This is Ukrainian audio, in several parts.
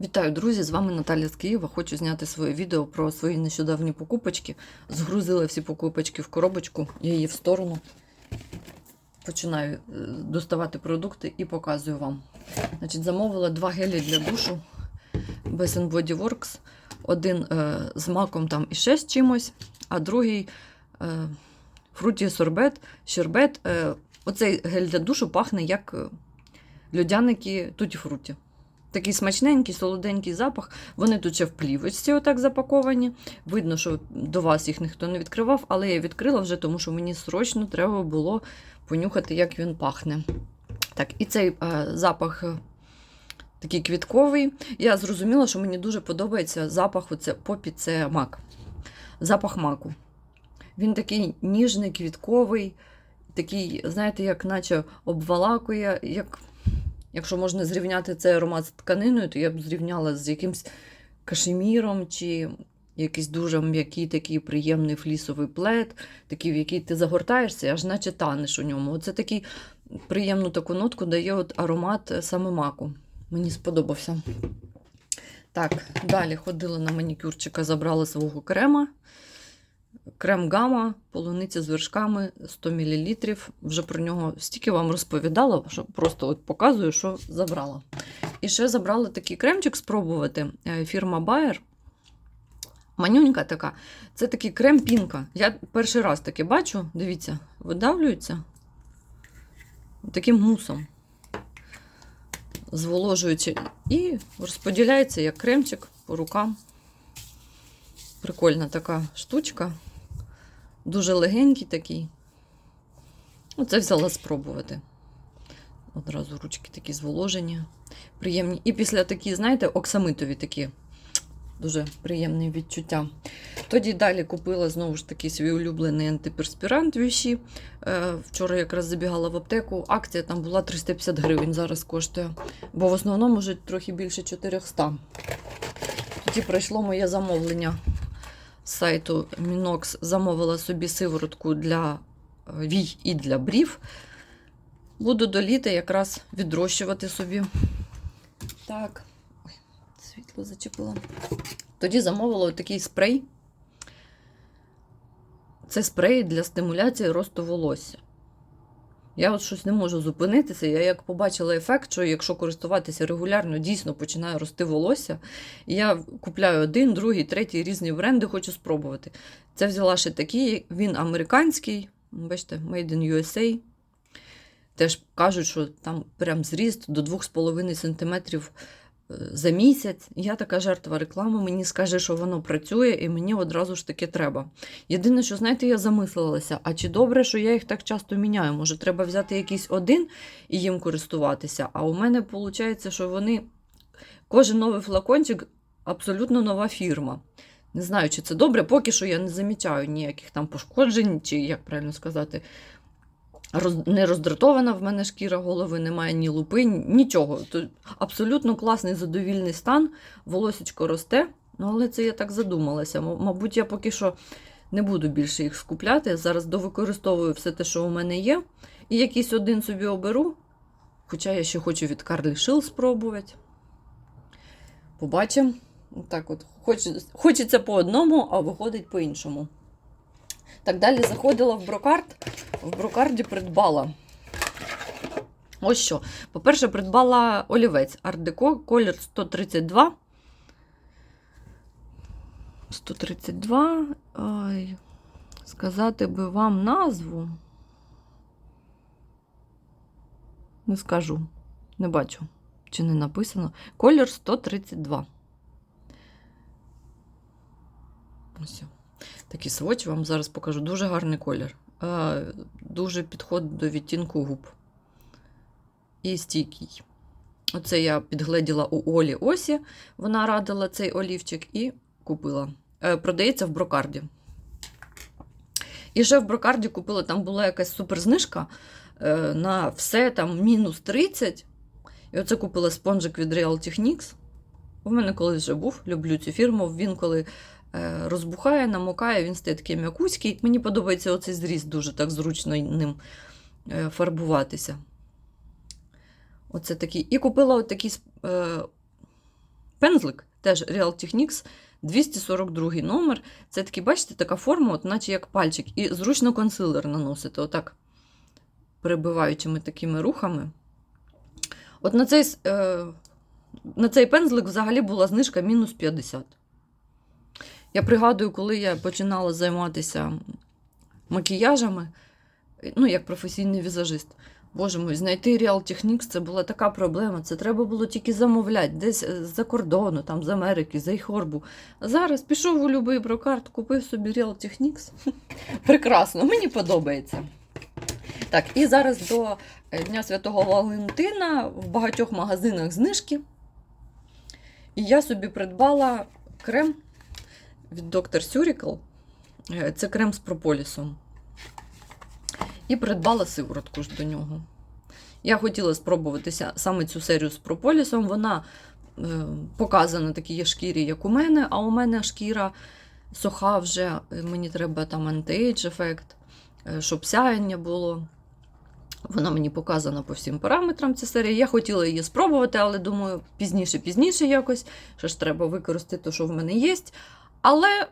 Вітаю, друзі! З вами Наталя з Києва. Хочу зняти своє відео про свої нещодавні покупочки. Згрузила всі покупочки в коробочку, я її в сторону. Починаю е, доставати продукти і показую вам. Значить, замовила два гелі для душу Bath Body Works. Один е, з маком там і ще з чимось, а другий е, фруті сорбет, щербет. Е, оцей гель для душу пахне як е, льодяники туті фруті. Такий смачненький, солоденький запах. Вони тут ще в плівочці отак запаковані. Видно, що до вас їх ніхто не відкривав, але я відкрила вже, тому що мені срочно треба було понюхати, як він пахне. Так, і цей е, запах е, такий квітковий. Я зрозуміла, що мені дуже подобається запах оце, попі це мак. Запах маку. Він такий ніжний, квітковий, такий, знаєте, як наче обвалакує, як Якщо можна зрівняти цей аромат з тканиною, то я б зрівняла з якимсь кашеміром чи якийсь дуже м'який такий приємний флісовий плед, такий, в який ти загортаєшся, аж наче танеш у ньому. Оце такий приємну таку нотку дає от аромат саме маку. Мені сподобався. Так, далі ходила на манікюрчика, забрала свого крема. Крем гама, полуниця з вершками 100 мл. Вже про нього стільки вам розповідала, що просто от показую, що забрала. І ще забрала такий кремчик спробувати. е, Фірма Bayer. Манюнька така. Це такий крем пінка. Я перший раз таке бачу. Дивіться, видавлюється таким мусом. Зволожуючи і розподіляється як кремчик по рукам. Прикольна така штучка. Дуже легенький такий. Оце взяла спробувати. Одразу ручки такі зволожені, приємні. І після такі, знаєте, оксамитові такі. Дуже приємні відчуття. Тоді далі купила знову ж таки свій улюблений антиперспірант Віші. Е, Вчора якраз забігала в аптеку. Акція там була 350 гривень, зараз коштує. Бо в основному вже трохи більше 400. Тоді прийшло моє замовлення сайту Minox замовила собі сиворотку для е, вій і для брів. Буду до літа якраз відрощувати собі. Так, ой, світло зачепила. Тоді замовила такий спрей. Це спрей для стимуляції росту волосся. Я от щось не можу зупинитися. Я як побачила ефект, що якщо користуватися регулярно, дійсно починає рости волосся. Я купляю один, другий, третій різні бренди, хочу спробувати. Це взяла ще такий, він американський, бачите, Made in USA. Теж кажуть, що там прям зріст до 2,5 см за місяць. Я така жертва реклами, мені скаже, що воно працює, і мені одразу ж таки треба. Єдине, що, знаєте, я замислилася, а чи добре, що я їх так часто міняю? Може, треба взяти якийсь один і їм користуватися? А у мене виходить, що вони кожен новий флакончик абсолютно нова фірма. Не знаю, чи це добре, поки що я не замічаю ніяких там пошкоджень, чи як правильно сказати. Не роздратована в мене шкіра голови, немає ні лупи, нічого. Тут абсолютно класний задовільний стан, волосечко росте. Ну, але це я так задумалася. Мабуть, я поки що не буду більше їх скупляти. Зараз довикористовую все те, що у мене є. І якийсь один собі оберу. Хоча я ще хочу від Карлі Шил спробувати. Побачимо. Так от. Хочеться по одному, а виходить по іншому. Так, далі заходила в брокард. В брокарді придбала. Ось що. По-перше, придбала олівець Deco, колір 132. 132. Ай, сказати би вам назву. Не скажу. Не бачу, чи не написано. Колір 132. Ось. Такий сводч вам зараз покажу. Дуже гарний колір. Дуже підходить до відтінку губ. І стійкий. Оце я підгледіла у Олі Осі. Вона радила цей олівчик і купила. Е, Продається в брокарді. І ще в брокарді купила, там була якась суперзнижка е, на все там мінус 30. І оце купила спонжик від Real Techniques. У мене колись вже був, люблю цю фірму. Він коли розбухає, намокає, він стає такий м'якуський. Мені подобається оцей зріст, дуже так зручно ним е, фарбуватися. Оце такий. І купила от такий е, пензлик, теж Real Techniques 242 номер. Це такий, бачите, така форма, от наче як пальчик, і зручно консилер наносити, отак, перебиваючими такими рухами. От на цей, е, на цей пензлик взагалі була знижка мінус 50. Я пригадую, коли я починала займатися макіяжами, ну, як професійний візажист. Боже мой, знайти Real Techniques це була така проблема. Це треба було тільки замовляти десь е, з-за кордону, там, з Америки, з Айхорбу. Зараз пішов у будь-який брокарт, купив собі Real Techniques. Прекрасно, мені подобається. Так, і зараз до е, Дня Святого Валентина в багатьох магазинах знижки. І я собі придбала крем від Dr. Surical. Е, Це крем з прополісом. І придбала сиворотку ж до нього. Я хотіла спробуватися саме цю серію з прополісом. Вона е, показана такій шкірі, як у мене, а у мене шкіра суха вже. е, Мені треба там антиейдж ефект, е, щоб сяєння було. Вона мені показана по всім параметрам ця серія. Я хотіла її спробувати, але думаю, пізніше, пізніше якось. Що ж треба використати те, що в мене є. Але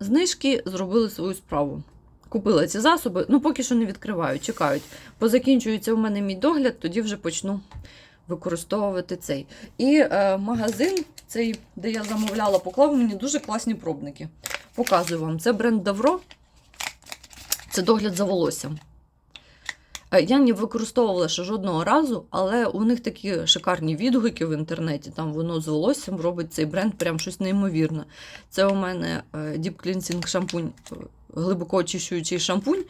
знижки зробили свою справу. Купила ці засоби, ну поки що не відкриваю, чекають. Позакінчується у мене мій догляд, тоді вже почну використовувати цей. І е, магазин, цей, де я замовляла, поклав мені дуже класні пробники. Показую вам. Це бренд Давро. Це догляд за волоссям. Е, Я не використовувала ще жодного разу, але у них такі шикарні відгуки в інтернеті. Там воно з волоссям робить цей бренд прям щось неймовірне. Це у мене е, Deep Cleansing шампунь, е, глибоко очищуючий шампунь.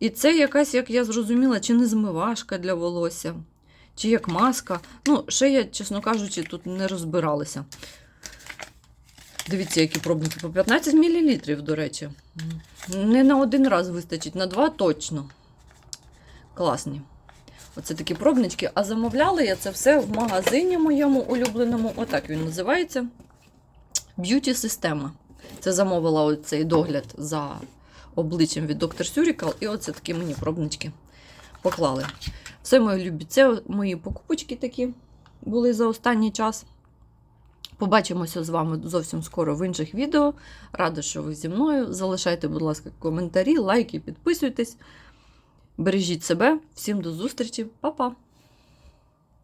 І це якась, як я зрозуміла, чи не змивашка для волосся, чи як маска. Ну, ще я, чесно кажучи, тут не розбиралася. Дивіться, які пробники по 15 мл, до речі. Не на один раз вистачить, на два точно. Класні. Оце такі пробнички. А замовляла я це все в магазині моєму улюбленому. Отак він називається. Б'юті система. Це замовила оцей догляд за обличчям від доктор Сюрікал. І оце такі мені пробнички поклали. Все мої любі. Це мої покупочки такі були за останній час. Побачимося з вами зовсім скоро в інших відео. Рада, що ви зі мною. Залишайте, будь ласка, коментарі, лайки, підписуйтесь. Бережіть себе. Всім до зустрічі, Па-па!